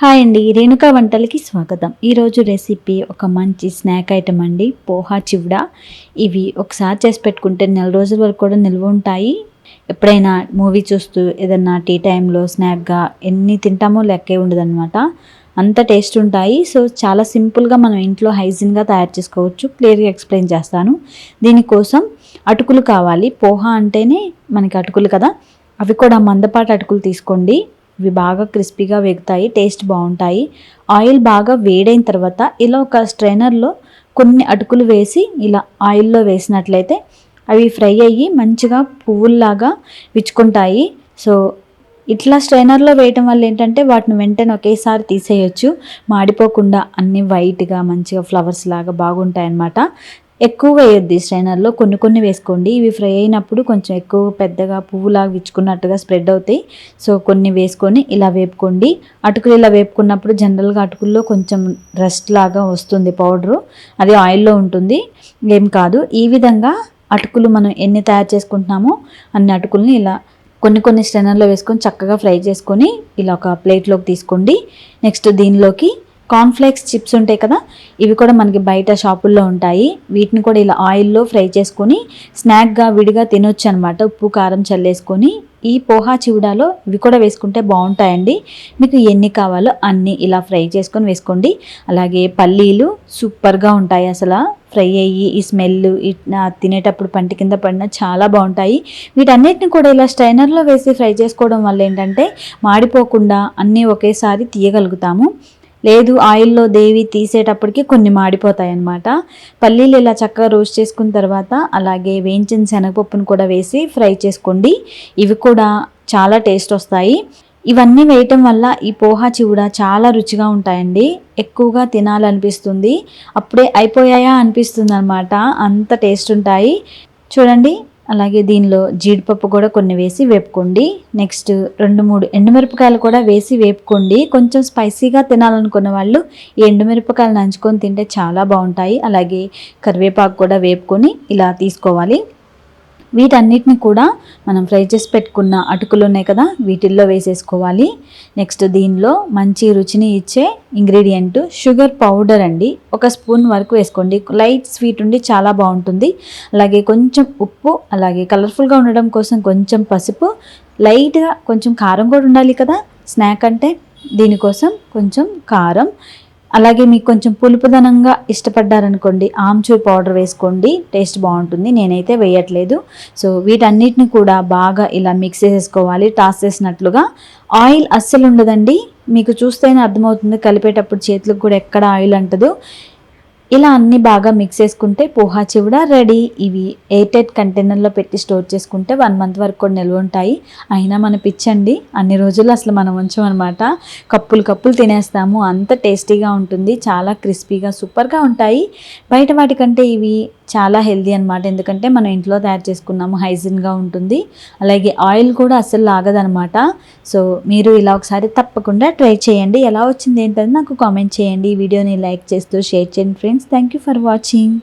Hi అండి రేణుకా వంటలకి స్వాగతం. ఈరోజు రెసిపీ ఒక మంచి స్నాక్ ఐటమ్ అండి పోహా చివడా. ఇవి ఒకసారి చేసి పెట్టుకుంటే నెల రోజుల వరకు కూడా నిల్వ ఉంటాయి. ఎప్పుడైనా మూవీ చూస్తూ ఏదన్నా టీ టైంలో స్నాక్గా ఎన్ని తింటామో లెక్కే ఉండదన్నమాట. అంత టేస్ట్ ఉంటాయి. సో చాలా సింపుల్గా మనం ఇంట్లో హైజీన్గా తయారు చేసుకోవచ్చు. క్లియర్గా ఎక్స్ప్లెయిన్ చేస్తాను. దీనికోసం అటుకులు కావాలి. పోహా అంటేనే మనకి అటుకులు కదా. అవి కూడా మందపాటి అటుకులు తీసుకోండి. ఇవి బాగా క్రిస్పీగా వేగుతాయి టేస్ట్ బాగుంటాయి. ఆయిల్ బాగా వేడైన తర్వాత ఇలా ఒక స్ట్రైనర్లో కొన్ని అటుకులు వేసి ఇలా ఆయిల్లో వేసినట్లయితే అవి ఫ్రై అయ్యి మంచిగా పువ్వుల్లాగా విచ్చుకుంటాయి. సో ఇట్లా స్ట్రైనర్లో వేయటం వల్ల ఏంటంటే వాటిని వెంటనే ఒకేసారి తీసేయచ్చు. మాడిపోకుండా అన్ని వైట్గా మంచిగా ఫ్లవర్స్ లాగా బాగుంటాయి అన్నమాట ఎక్కువ వేయొద్ది స్ట్రైనర్లో. కొన్ని కొన్ని వేసుకోండి. ఇవి ఫ్రై అయినప్పుడు కొంచెం ఎక్కువ పెద్దగా పువ్వులాగా విచ్చుకున్నట్టుగా స్ప్రెడ్ అవుతాయి. సో కొన్ని వేసుకొని ఇలా వేపుకోండి. అటుకులు ఇలా వేపుకున్నప్పుడు జనరల్గా అటుకుల్లో కొంచెం రస్ట్ లాగా వస్తుంది పౌడరు. అది ఆయిల్లో ఉంటుంది. ఏం కాదు. ఈ విధంగా అటుకులు మనం ఎన్ని తయారు చేసుకుంటున్నామో అన్ని అటుకుల్ని ఇలా కొన్ని కొన్ని స్ట్రైనర్లో వేసుకొని చక్కగా ఫ్రై చేసుకొని ఇలా ఒక ప్లేట్లోకి తీసుకోండి. నెక్స్ట్ దీనిలోకి కార్న్ఫ్లేక్స్ చిప్స్ ఉంటాయి కదా ఇవి కూడా మనకి బయట షాపుల్లో ఉంటాయి. వీటిని కూడా ఇలా ఆయిల్లో ఫ్రై చేసుకొని స్నాక్గా విడిగా తినొచ్చు అనమాట ఉప్పు కారం చల్లేసుకొని ఈ పోహా చివడాలో ఇవి కూడా వేసుకుంటే బాగుంటాయండి. మీకు ఎన్ని కావాలో అన్ని ఇలా ఫ్రై చేసుకొని వేసుకోండి. అలాగే పల్లీలు సూపర్గా ఉంటాయి అసలు. ఫ్రై అయ్యి ఈ స్మెల్ తినేటప్పుడు పంటి కింద పడిన చాలా బాగుంటాయి. వీటన్నిటిని కూడా ఇలా స్ట్రైనర్లో వేసి ఫ్రై చేసుకోవడం వల్ల ఏంటంటే మాడిపోకుండా అన్నీ ఒకేసారి తీయగలుగుతాము. లేదు ఆయిల్లో దేవి తీసేటప్పటికి కొన్ని మాడిపోతాయి అన్నమాట పల్లీలు ఇలా చక్కగా రోస్ట్ చేసుకున్న తర్వాత అలాగే వేయించిన శనగపప్పును కూడా వేసి ఫ్రై చేసుకోండి. ఇవి కూడా చాలా టేస్ట్ వస్తాయి. ఇవన్నీ వేయటం వల్ల ఈ పోహా చివుడ చాలా రుచిగా ఉంటాయండి. ఎక్కువగా తినాలనిపిస్తుంది. అప్పుడే అయిపోయాయా అనిపిస్తుంది అనమాట అంత టేస్ట్ ఉంటాయి. చూడండి అలాగే దీనిలో జీడిపప్పు కూడా కొన్ని వేసి వేపుకోండి. నెక్స్ట్ రెండు మూడు ఎండుమిరపకాయలు కూడా వేసి వేపుకోండి. కొంచెం స్పైసీగా తినాలనుకున్న వాళ్ళు ఈ ఎండుమిరపకాయలు నంచుకొని తింటే చాలా బాగుంటాయి. అలాగే కరివేపాకు కూడా వేపుకొని ఇలా తీసుకోవాలి. వీటన్నిటిని కూడా మనం ఫ్రై చేసి పెట్టుకున్న అటుకులు ఉన్నాయి కదా వీటిల్లో వేసేసుకోవాలి. నెక్స్ట్ దీనిలో మంచి రుచిని ఇచ్చే ఇంగ్రీడియంట్ షుగర్ పౌడర్ అండి. ఒక స్పూన్ వరకు వేసుకోండి. లైట్ స్వీట్ ఉండి చాలా బాగుంటుంది. అలాగే కొంచెం ఉప్పు అలాగే కలర్ఫుల్గా ఉండడం కోసం కొంచెం పసుపు లైట్గా కొంచెం కారం కూడా ఉండాలి కదా స్నాక్ అంటే దీనికోసం కొంచెం కారం. అలాగే మీకు కొంచెం పులుపుదనంగా ఇష్టపడ్డారనుకోండి ఆమ్చూర్ పౌడర్ వేసుకోండి టేస్ట్ బాగుంటుంది. నేనైతే వేయట్లేదు. సో వీటన్నిటిని కూడా బాగా ఇలా మిక్స్ చేసేసుకోవాలి. టాస్ చేసినట్లుగా. ఆయిల్ అస్సలు ఉండదండి. మీకు చూస్తేనే అర్థమవుతుంది. కలిపేటప్పుడు చేతులకు కూడా ఎక్కడ ఆయిల్ అంటదు. ఇలా అన్నీ బాగా మిక్స్ చేసుకుంటే పోహా చివడ రెడీ ఇవి ఎయిర్టైట్ కంటైనర్లో పెట్టి స్టోర్ చేసుకుంటే వన్ మంత్ వరకు కూడా నిల్వ ఉంటాయి. అయినా మన పిచ్చండి అన్ని రోజులు అసలు మనం ఉంచమన్నమాట కప్పులు కప్పులు తినేస్తాము అంత టేస్టీగా ఉంటుంది చాలా క్రిస్పీగా సూపర్గా ఉంటాయి. బయట వాటికంటే ఇవి చాలా హెల్దీ అనమాట ఎందుకంటే మనం ఇంట్లో తయారు చేసుకున్నాము హైజీన్గా ఉంటుంది. అలాగే ఆయిల్ కూడా అస్సలు లాగదనమాట సో మీరు ఇలా ఒకసారి తప్పకుండా ట్రై చేయండి. ఎలా వచ్చింది ఏంటని నాకు కామెంట్ చేయండి. ఈ వీడియోని లైక్ చేస్తూ షేర్ చేయండి friends. Thank you for watching.